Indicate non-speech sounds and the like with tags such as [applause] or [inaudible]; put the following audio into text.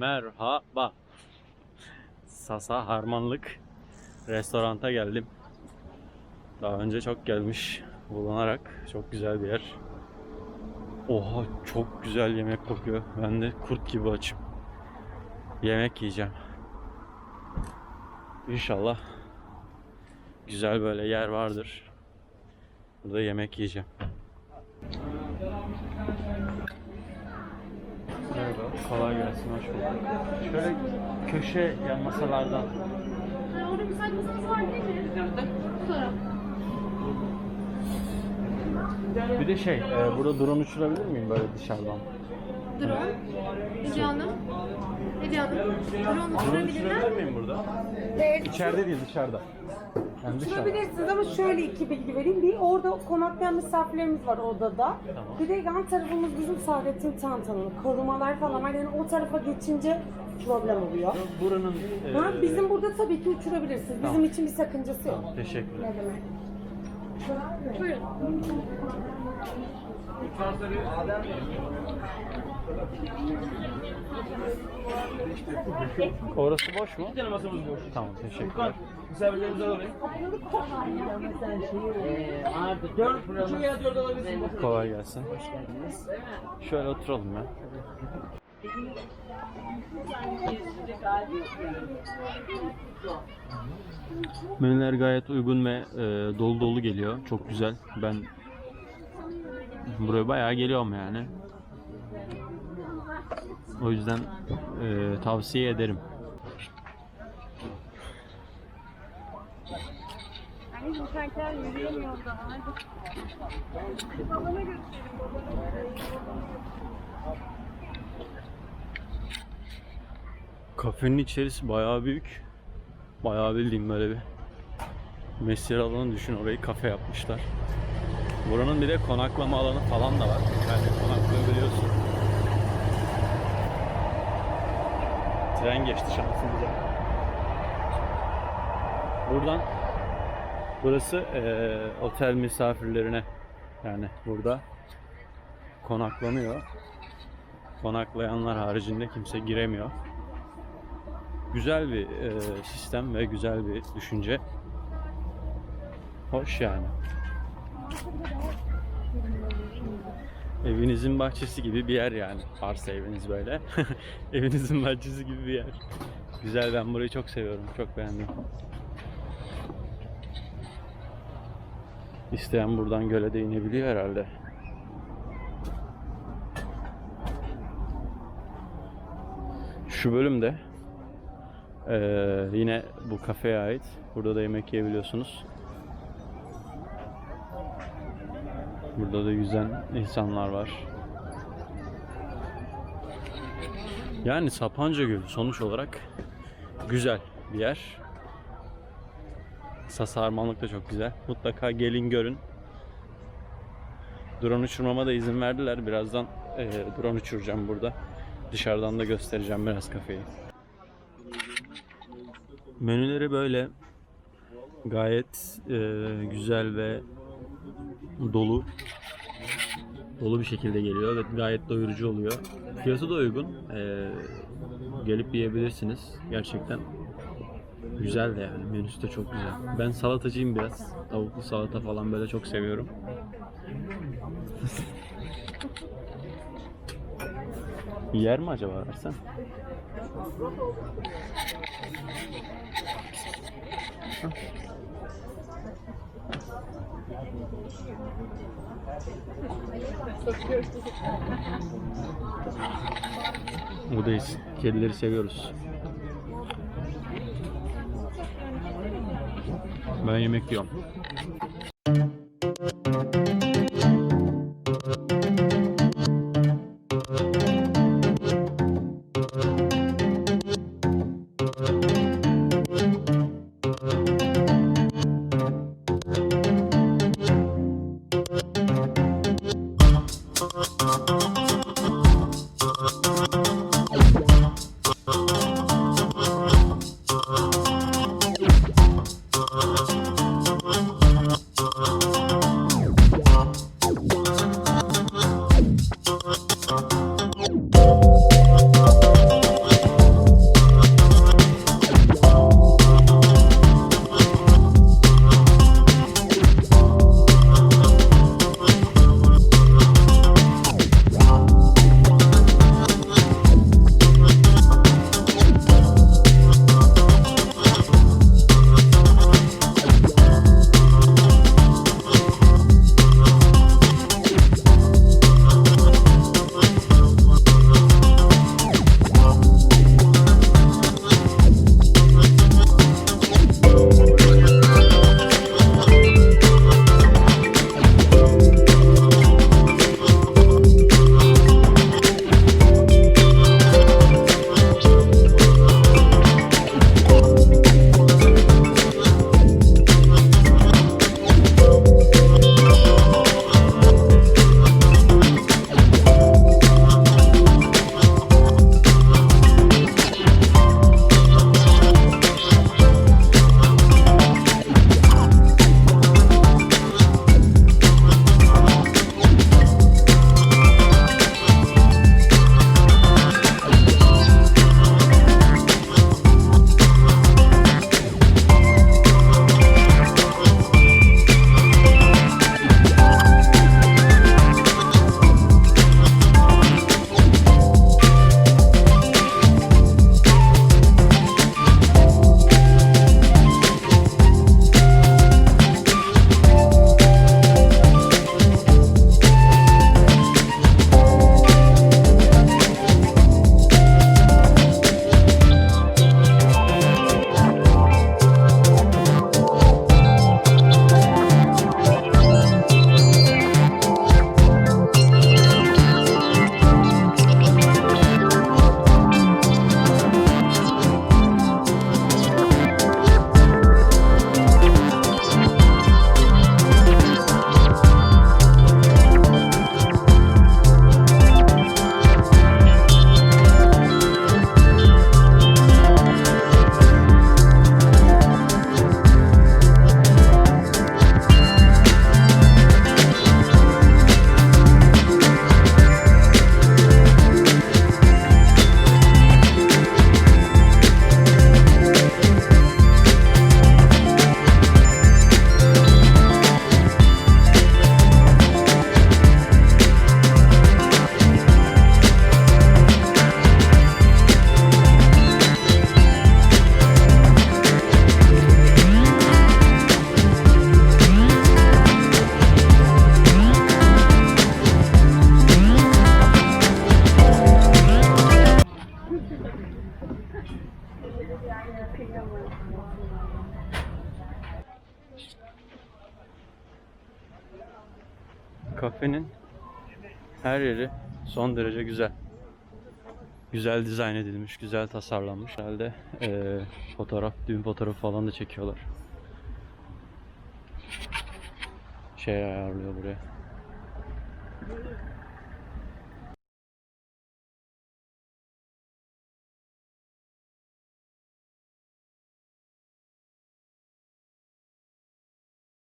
Merhaba. Sasa Harmanlık restoranta geldim. Daha önce çok gelmiş bulunarak çok güzel bir yer. Oha çok güzel yemek kokuyor. Ben de kurt gibi açım. Yemek yiyeceğim. İnşallah güzel böyle yer vardır. Burada yemek yiyeceğim. Kolay gelsin, hoş bulduk. Şöyle köşe yan masalardan Orada müsait masanız var değil mi? Bu taraf. Bir de şey, e, burada drone uçurabilir miyim böyle dışarıdan? Drone. Ece Hanım. Ece Hanım. Drone Drone uçurabilirler. uçurabilir miyim burada? Evet, İçeride değil, dışarıda. Dışarıda. uçurabilirsiniz ama şöyle iki bilgi vereyim. Bir orada konaklayan misafirlerimiz var odada. Tamam. Bir de yan tarafımız bizim Saadettin Tantan'ın korumalar falan var. Yani o tarafa geçince problem oluyor. Buranın... e, Ha, bizim burada tabii ki uçurabilirsiniz. Tamam. Bizim için bir sakıncası yok. Tamam, teşekkürler. Ne demek? Buyurun. Orası boş mu? Bir tane masamız boş. Tamam, teşekkürler. Misafirlerimizi alalım. Artı dört, şu ya dört alabilirsin. Kolay gelsin. Şöyle oturalım ya. Menüler gayet uygun ve e, dolu dolu geliyor. Çok güzel. Ben buraya bayağı geliyorum yani. O yüzden e, tavsiye ederim. Hani yukarıdan yürüyemiyor daha. Babana gösterin. Kafenin içerisi bayağı büyük. Bayağı bildiğim böyle bir mesire alanı düşün orayı kafe yapmışlar. Buranın bir de konaklama alanı falan da var. Yani konaklayabiliyorsun. Tren geçti şansımıza. Buradan burası eee, otel misafirlerine yani burada konaklanıyor. Konaklayanlar haricinde kimse giremiyor. Güzel bir e, sistem ve güzel bir düşünce. Hoş yani. Evinizin bahçesi gibi bir yer yani. Varsa eviniz böyle. [laughs] Evinizin bahçesi gibi bir yer. Güzel ben burayı çok seviyorum. Çok beğendim. İsteyen buradan göle de inebiliyor herhalde. Şu bölümde ee, yine bu kafeye ait. Burada da yemek yiyebiliyorsunuz. Burada da yüzen insanlar var. Yani Sapanca Gölü sonuç olarak güzel bir yer. Sasarmanlık da çok güzel. Mutlaka gelin görün. Drone uçurmama da izin verdiler. Birazdan eee drone uçuracağım burada. Dışarıdan da göstereceğim biraz kafeyi. Menüleri böyle gayet e, güzel ve dolu dolu bir şekilde geliyor ve gayet doyurucu oluyor. Fiyatı da uygun. E, gelip yiyebilirsiniz. Gerçekten güzel de yani. Menüsü de çok güzel. Ben salatacıyım biraz. Tavuklu salata falan böyle çok seviyorum. [laughs] Yer mi acaba versen? Buradayız. Kedileri seviyoruz. Ben yemek yiyorum. Kafenin her yeri son derece güzel. Güzel dizayn edilmiş, güzel tasarlanmış. Herhalde eee, fotoğraf, düğün fotoğrafı falan da çekiyorlar. Şey ayarlıyor buraya.